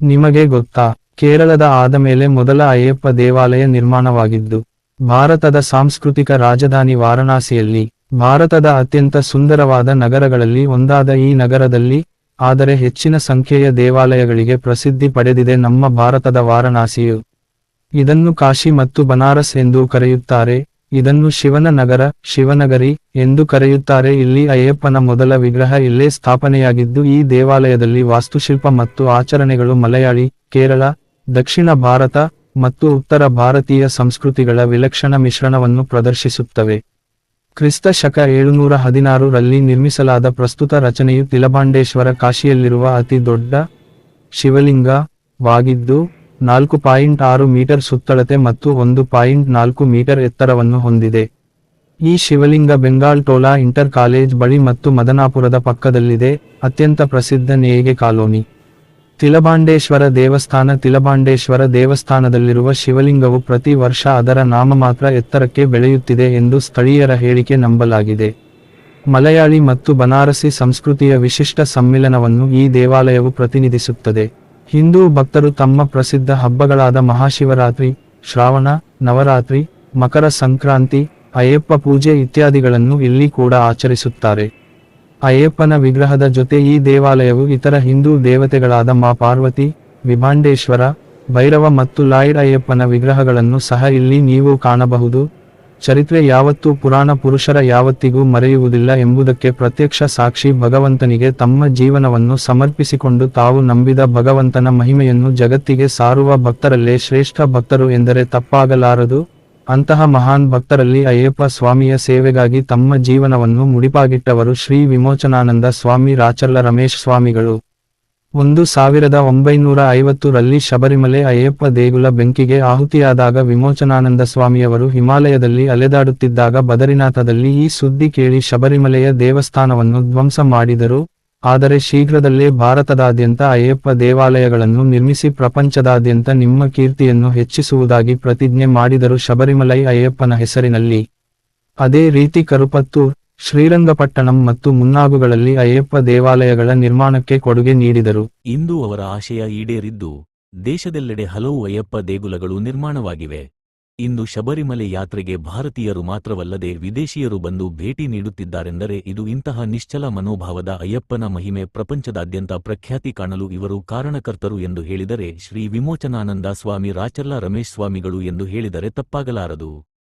ನಿಮಗೆ ಗೊತ್ತಾ, ಕೇರಳದ ಆದಮೇಲೆ ಮೊದಲ ಅಯ್ಯಪ್ಪ ದೇವಾಲಯ ನಿರ್ಮಾಣವಾಗಿದ್ದು, ಭಾರತದ ಸಾಂಸ್ಕೃತಿಕ ರಾಜಧಾನಿ ವಾರಣಾಸಿಯಲ್ಲಿ, ಭಾರತದ ಅತ್ಯಂತ ಸುಂದರವಾದ ನಗರಗಳಲ್ಲಿ ಒಂದಾದ ಈ ನಗರದಲ್ಲಿ, ಆದರೆ ಹೆಚ್ಚಿನ ಸಂಖ್ಯೆಯ ದೇವಾಲಯಗಳಿಗೆ ಪ್ರಸಿದ್ಧಿ ಪಡೆದಿದೆ ನಮ್ಮ ಭಾರತದ ವಾರಣಾಸಿಯು. ಇದನ್ನು ಕಾಶಿ ಮತ್ತು ಬನಾರಸ್ ಎಂದು ಕರೆಯುತ್ತಾರೆ. ಇದನ್ನು ಶಿವನ ನಗರ, ಶಿವನಗರಿ ಎಂದು ಕರೆಯುತ್ತಾರೆ. ಇಲ್ಲಿ ಅಯ್ಯಪ್ಪನ ಮೊದಲ ವಿಗ್ರಹ ಇಲ್ಲೇ ಸ್ಥಾಪನೆಯಾಗಿದ್ದು, ಈ ದೇವಾಲಯದಲ್ಲಿ ವಾಸ್ತುಶಿಲ್ಪ ಮತ್ತು ಆಚರಣೆಗಳು ಮಲಯಾಳಿ, ಕೇರಳ, ದಕ್ಷಿಣ ಭಾರತ ಮತ್ತು ಉತ್ತರ ಭಾರತೀಯ ಸಂಸ್ಕೃತಿಗಳ ವಿಲಕ್ಷಣ ಮಿಶ್ರಣವನ್ನು ಪ್ರದರ್ಶಿಸುತ್ತವೆ. ಕ್ರಿಸ್ತ ಶಕ ಏಳುನೂರ ಹದಿನಾರು ರಲ್ಲಿ ನಿರ್ಮಿಸಲಾದ ಪ್ರಸ್ತುತ ರಚನೆಯು ತಿಲಬಾಂಡೇಶ್ವರ ಕಾಶಿಯಲ್ಲಿರುವ ಅತಿ ದೊಡ್ಡ ಶಿವಲಿಂಗ ವಾಗಿದ್ದು ನಾಲ್ಕು ಪಾಯಿಂಟ್ ಆರು ಮೀಟರ್ ಸುತ್ತಳತೆ ಮತ್ತು ಒಂದು ಪಾಯಿಂಟ್ ನಾಲ್ಕು ಮೀಟರ್ ಎತ್ತರವನ್ನು ಹೊಂದಿದೆ. ಈ ಶಿವಲಿಂಗ ಬೆಂಗಾಲ್ ಟೋಲಾ ಇಂಟರ್ ಕಾಲೇಜ್ ಬಳಿ ಮತ್ತು ಮದನಾಪುರದ ಪಕ್ಕದಲ್ಲಿದೆ. ಅತ್ಯಂತ ಪ್ರಸಿದ್ಧ ನೇಯ್ಗೆ ಕಾಲೋನಿ. ತಿಲಬಾಂಡೇಶ್ವರ ದೇವಸ್ಥಾನ ತಿಲಬಾಂಡೇಶ್ವರ ದೇವಸ್ಥಾನದಲ್ಲಿರುವ ಶಿವಲಿಂಗವು ಪ್ರತಿ ವರ್ಷ ಅದರ ನಾಮಮಾತ್ರ ಎತ್ತರಕ್ಕೆ ಬೆಳೆಯುತ್ತಿದೆ ಎಂದು ಸ್ಥಳೀಯರ ಹೇಳಿಕೆ ನಂಬಲಾಗಿದೆ. ಮಲಯಾಳಿ ಮತ್ತು ಬನಾರಸಿ ಸಂಸ್ಕೃತಿಯ ವಿಶಿಷ್ಟ ಸಮ್ಮಿಲನವನ್ನು ಈ ದೇವಾಲಯವು ಪ್ರತಿನಿಧಿಸುತ್ತದೆ. ಹಿಂದೂ ಭಕ್ತರು ತಮ್ಮ ಪ್ರಸಿದ್ಧ ಹಬ್ಬಗಳಾದ ಮಹಾಶಿವರಾತ್ರಿ, ಶ್ರಾವಣ, ನವರಾತ್ರಿ, ಮಕರ ಸಂಕ್ರಾಂತಿ, ಅಯ್ಯಪ್ಪ ಪೂಜೆ ಇತ್ಯಾದಿಗಳನ್ನು ಇಲ್ಲಿ ಕೂಡ ಆಚರಿಸುತ್ತಾರೆ. ಅಯ್ಯಪ್ಪನ ವಿಗ್ರಹದ ಜೊತೆ ಈ ದೇವಾಲಯವು ಇತರ ಹಿಂದೂ ದೇವತೆಗಳಾದ ಮಾ ಪಾರ್ವತಿ, ವಿಭಾಂಡೇಶ್ವರ, ಭೈರವ ಮತ್ತು ಲಾಯ್ಡ್ ಅಯ್ಯಪ್ಪನ ವಿಗ್ರಹಗಳನ್ನು ಸಹ ಇಲ್ಲಿ ನೀವು ಕಾಣಬಹುದು. ಚರಿತ್ರೆ ಯಾವತ್ತೂ ಪುರಾಣ ಪುರುಷರ ಯಾವತ್ತಿಗೂ ಮರೆಯುವುದಿಲ್ಲ ಎಂಬುದಕ್ಕೆ ಪ್ರತ್ಯಕ್ಷ ಸಾಕ್ಷಿ ಭಗವಂತನಿಗೆ ತಮ್ಮ ಜೀವನವನ್ನು ಸಮರ್ಪಿಸಿಕೊಂಡು ತಾವು ನಂಬಿದ ಭಗವಂತನ ಮಹಿಮೆಯನ್ನು ಜಗತ್ತಿಗೆ ಸಾರುವ ಭಕ್ತರಲ್ಲೇ ಶ್ರೇಷ್ಠ ಭಕ್ತರು ಎಂದರೆ ತಪ್ಪಾಗಲಾರದು. ಅಂತಹ ಮಹಾನ್ ಭಕ್ತರಲ್ಲಿ ಅಯ್ಯಪ್ಪ ಸ್ವಾಮಿಯ ಸೇವೆಗಾಗಿ ತಮ್ಮ ಜೀವನವನ್ನು ಮುಡಿಪಾಗಿಟ್ಟವರು ಶ್ರೀ ವಿಮೋಚನಾನಂದ ಸ್ವಾಮಿ ರಾಚರ್ಲ ರಮೇಶ್ ಸ್ವಾಮಿಗಳು. ಒಂದು ಸಾವಿರದ ಒಂಬೈನೂರ ಐವತ್ತು ರಲ್ಲಿ ಶಬರಿಮಲೆ ಅಯ್ಯಪ್ಪ ದೇಗುಲ ಬೆಂಕಿಗೆ ಆಹುತಿಯಾದಾಗ ವಿಮೋಚನಾನಂದ ಸ್ವಾಮಿಯವರು ಹಿಮಾಲಯದಲ್ಲಿ ಅಲೆದಾಡುತ್ತಿದ್ದಾಗ ಬದರಿನಾಥದಲ್ಲಿ ಈ ಸುದ್ದಿ ಕೇಳಿ ಶಬರಿಮಲೆಯ ದೇವಸ್ಥಾನವನ್ನು ಧ್ವಂಸ ಮಾಡಿದರು. ಆದರೆ ಶೀಘ್ರದಲ್ಲೇ ಭಾರತದಾದ್ಯಂತ ಅಯ್ಯಪ್ಪ ದೇವಾಲಯಗಳನ್ನು ನಿರ್ಮಿಸಿ ಪ್ರಪಂಚದಾದ್ಯಂತ ನಿಮ್ಮ ಕೀರ್ತಿಯನ್ನು ಹೆಚ್ಚಿಸುವುದಾಗಿ ಪ್ರತಿಜ್ಞೆ ಮಾಡಿದರು ಶಬರಿಮಲೈ ಅಯ್ಯಪ್ಪನ ಹೆಸರಿನಲ್ಲಿ. ಅದೇ ರೀತಿ ಕರುಪತ್ತೂರ್ ಶ್ರೀರಂಗಪಟ್ಟಣಂ ಮತ್ತು ಮುನ್ನಾಗುಗಳಲ್ಲಿ ಅಯ್ಯಪ್ಪ ದೇವಾಲಯಗಳ ನಿರ್ಮಾಣಕ್ಕೆ ಕೊಡುಗೆ ನೀಡಿದರು. ಇಂದು ಅವರ ಆಶಯ ಈಡೇರಿದ್ದು, ದೇಶದೆಲ್ಲೆಡೆ ಹಲವು ಅಯ್ಯಪ್ಪ ದೇಗುಲಗಳು ನಿರ್ಮಾಣವಾಗಿವೆ. ಇಂದು ಶಬರಿಮಲೆ ಯಾತ್ರೆಗೆ ಭಾರತೀಯರು ಮಾತ್ರವಲ್ಲದೆ ವಿದೇಶಿಯರು ಬಂದು ಭೇಟಿ ನೀಡುತ್ತಿದ್ದಾರೆಂದರೆ ಇದು ಇಂತಹ ನಿಶ್ಚಲ ಮನೋಭಾವದ ಅಯ್ಯಪ್ಪನ ಮಹಿಮೆ ಪ್ರಪಂಚದಾದ್ಯಂತ ಪ್ರಖ್ಯಾತಿ ಕಾಣಲು ಇವರು ಕಾರಣಕರ್ತರು ಎಂದು ಹೇಳಿದರೆ ಶ್ರೀ ವಿಮೋಚನಾನಂದ ಸ್ವಾಮಿ ರಾಚರ್ಲ ರಮೇಶ್ ಸ್ವಾಮಿಗಳು ಎಂದು ಹೇಳಿದರೆ ತಪ್ಪಾಗಲಾರದು.